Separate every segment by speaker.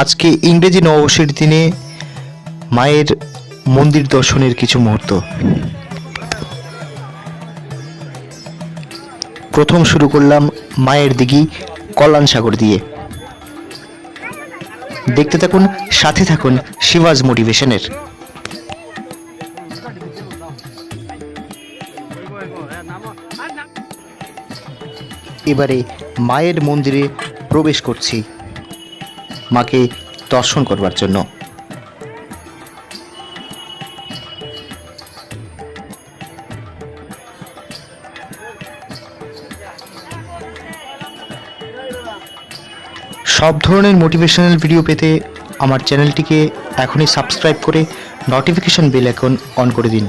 Speaker 1: আজকে ইংরেজি নববর্ষের দিনে মায়ের মন্দির দর্শনের কিছু মুহূর্ত। প্রথম শুরু করলাম মায়ের দিঘি কল্যাণ সাগর দিয়ে। দেখতে থাকুন, সাথে থাকুন শিবাজ মোটিভেশনের। এবারে মায়ের মন্দিরে প্রবেশ করছি। মাকে দর্শন করবার জন্য। সব ধরনের মোটিভেশনাল ভিডিও পেতে আমার চ্যানেলটিকে এখনই সাবস্ক্রাইব করে নোটিফিকেশন বেল এখন অন করে দিন।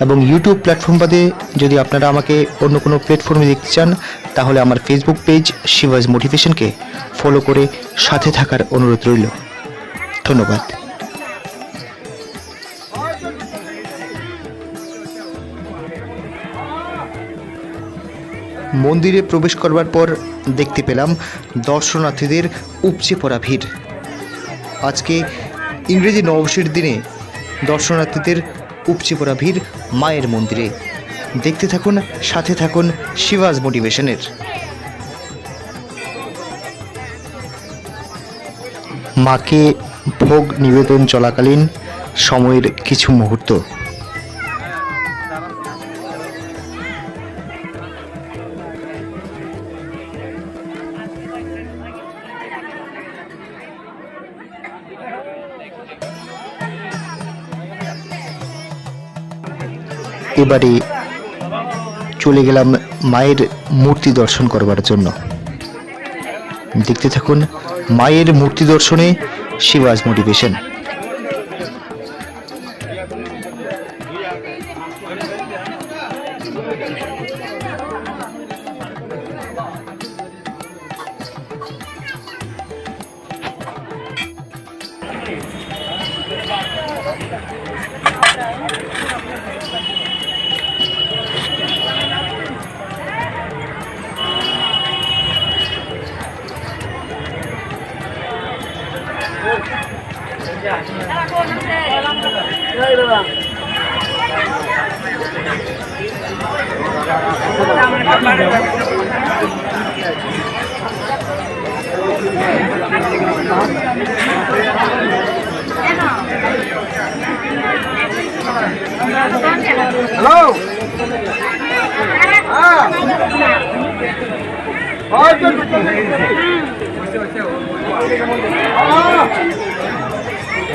Speaker 1: এবং ইউটিউব প্ল্যাটফর্ম বাদে যদি আপনারা আমাকে অন্য কোনো প্ল্যাটফর্মে দেখতে চান, তাহলে আমার ফেসবুক পেজ শিবাজ মোটিভেশনকে ফলো করে সাথে থাকার অনুরোধ রইল। ধন্যবাদ। মন্দিরে প্রবেশ করবার পর দেখতে পেলাম দর্শনার্থীদের উপচে পড়া ভিড়। আজকে ইংরেজি নববর্ষের দিনে দর্শনার্থীদের উপচে পড়া ভিড় মায়ের মন্দিরে। দেখতে থাকুন, সাথে থাকুন শিবাজ মোটিভেশনের। মাকে ভোগ নিবেদন চলাকালীন সময়ের কিছু মুহূর্ত। এবারে চলে গেলাম মায়ের মূর্তি দর্শন করবার জন্য। দেখতে থাকুন, মায়ের মূর্তি দর্শনে শিবাজ মোটিভেশন।
Speaker 2: হ্যালো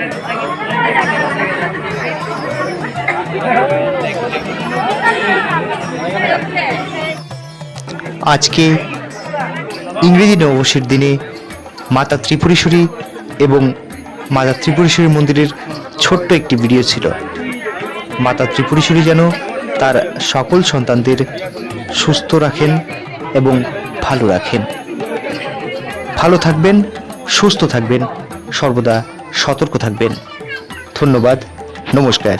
Speaker 1: আজকে ইংরেজি নববর্ষের দিনে মাতা ত্রিপুরেশ্বরী এবং মাতা ত্রিপুরেশ্বরী মন্দিরের ছোট্ট একটি ভিডিও ছিল। মাতা ত্রিপুরেশ্বরী যেন তার সকল সন্তানদের সুস্থ রাখেন এবং ভালো রাখেন। ভালো থাকবেন, সুস্থ থাকবেন। সর্বদা সতর্ক থাকবেন। ধন্যবাদ নমস্কার।